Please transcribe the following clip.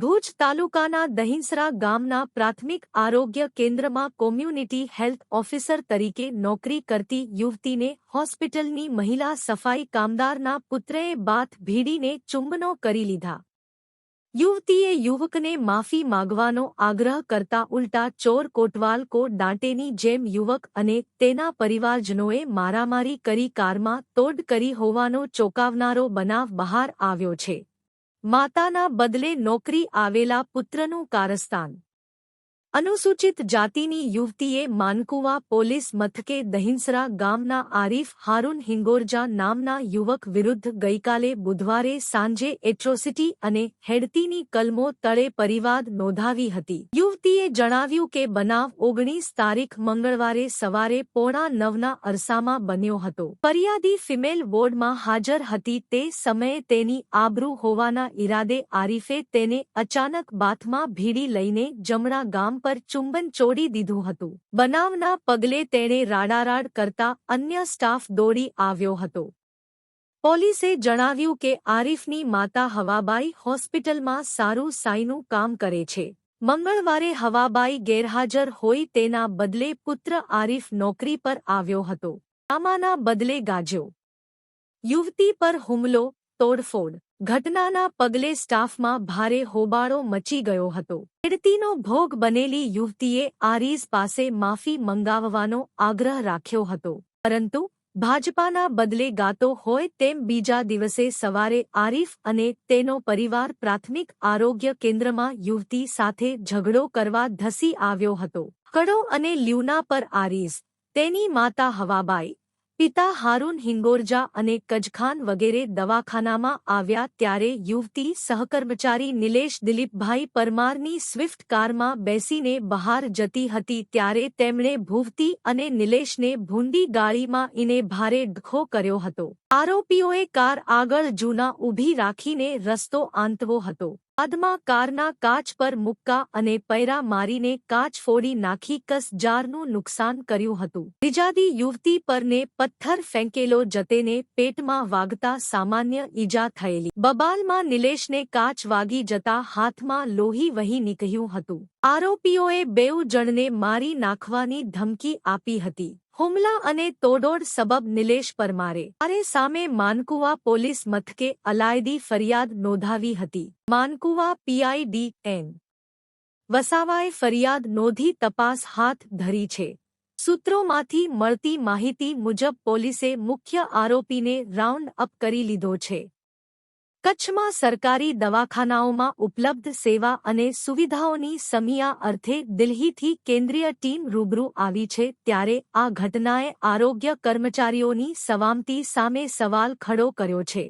ભુજ તાલુકાના દહિંસરા ગામના પ્રાથમિક આરોગ્ય કેન્દ્રમાં કોમ્યુનિટી હેલ્થ ઓફિસર તરીકે નોકરી કરતી યુવતીને હોસ્પિટલની મહિલા સફાઈ કામદારના પુત્રએ બાથ ભીડીને ચુંબનો કરી લીધા. યુવતીએ યુવકને માફી માગવાનો આગ્રહ કરતા ઉલટા ચોર કોટવાલ કો દાંટેની જેમ યુવક અને તેના પરિવારજનોએ મારામારી કરી કારમાં તોડ કરી હોવાનો ચોંકાવનારો બનાવ બહાર આવ્યો છે. માતાના બદલે નોકરી આવેલા પુત્રનું કારસ્તાન. અનુસૂચિત જાતિની યુવતીએ માનકુવા પોલીસ મથકે દહિંસરા ગામના આરીફ હારૂન હિંગોરજા નામના યુવક વિરુદ્ધ ગઈકાલે બુધવારે સાંજે એટ્રોસિટી અને હેડતીની કલમો તળે પરિવાદ નોંધાવી હતી. યુવતીએ જણાવ્યું કે બનાવ ઓગણીસ તારીખ મંગળવારે સવારે પોણા નવના અરસામાં બન્યો હતો. ફરિયાદી ફિમેલ વોર્ડમાં હાજર હતી તે સમયે તેની આબરૂ હોવાના ઈરાદે આરીફે તેને અચાનક બાથમાં ભીડી લઈને જમણા ગામ પર ચુંબન ચોડી દીધું હતું. બનાવના પગલે તેણે રાડારાડ કરતા અન્ય સ્ટાફ દોડી આવ્યો હતો. પોલીસે જણાવ્યું કે આરીફની માતા હવાબાઈ હોસ્પિટલમાં સારું સાઈનું કામ કરે છે. મંગળવારે હવાબાઈ ગેરહાજર હોય તેના બદલે પુત્ર આરીફ નોકરી પર આવ્યો હતો. આમાના બદલે ગાજ્યો. યુવતી પર હુમલો, તોડફોડ ઘટનાના પગલે સ્ટાફમાં ભારે હોબાળો મચી ગયો હતો. ખેડતીનો ભોગ બનેલી યુવતીએ આરીઝ પાસે માફી મંગાવવાનો આગ્રહ રાખ્યો હતો. પરંતુ ભાજપાના બદલે ગાતો હોય તેમ બીજા દિવસે સવારે આરીફ અને તેનો પરિવાર પ્રાથમિક આરોગ્ય કેન્દ્રમાં યુવતી સાથે ઝઘડો કરવા ધસી આવ્યો હતો. કડો અને લ્યુના પર આરીઝ, તેની માતા હવાબાઈ પિતા હારૂન હિંગોરજા અને કજખાન વગેરે દવાખાનામાં આવ્યા ત્યારે યુવતી સહકર્મચારી નિલેશ દિલીપભાઈ પરમારની સ્વિફ્ટ કારમાં બેસીને બહાર જતી હતી ત્યારે તેમણે ભૂવતી અને નિલેશને ભૂંડી ગાળીમાં ઇને ભારે ડખો કર્યો હતો. આરોપીઓએ કાર આગળ જૂના ઊભી રાખીને રસ્તો આંતવો હતો. બાદમાં કારના કાચ પર મુક્કા અને પૈરા મારીને કાચ ફોડી નાખી કસ જારનું નુકસાન કર્યું હતું. બીજાદી યુવતી પરને પથ્થર ફેંકેલો જતેને પેટમાં વાગતા સામાન્ય ઈજા થયેલી. બબાલમાં નિલેશને કાચ વાગી જતા હાથમાં લોહી વહી નીકળ્યું હતું. આરોપીઓએ બેઉ જણને મારી નાખવાની ધમકી આપી હતી. હુમલા અને તોડોડ સબબ નિલેશ પરમારે અરે સામે માનકુવા પોલીસ મથકે અલાયદી ફરિયાદ નોંધાવી હતી. માનકુવા પીઆઈડી એન વસાવાએ ફરિયાદ નોંધી તપાસ હાથ ધરી છે. સૂત્રોમાંથી મળતી માહિતી મુજબ પોલીસે મુખ્ય આરોપીને રાઉન્ડ અપ કરી લીધો છે. કચ્છમાં સરકારી દવાખાનાઓમાં ઉપલબ્ધ સેવા અને સુવિધાઓની સમિયા અર્થે દિલ્હીથી કેન્દ્રીય ટીમ રૂબરૂ આવી છે ત્યારે આ ઘટનાએ આરોગ્ય કર્મચારીઓની સવામતી સામે સવાલ ખડો કર્યો છે.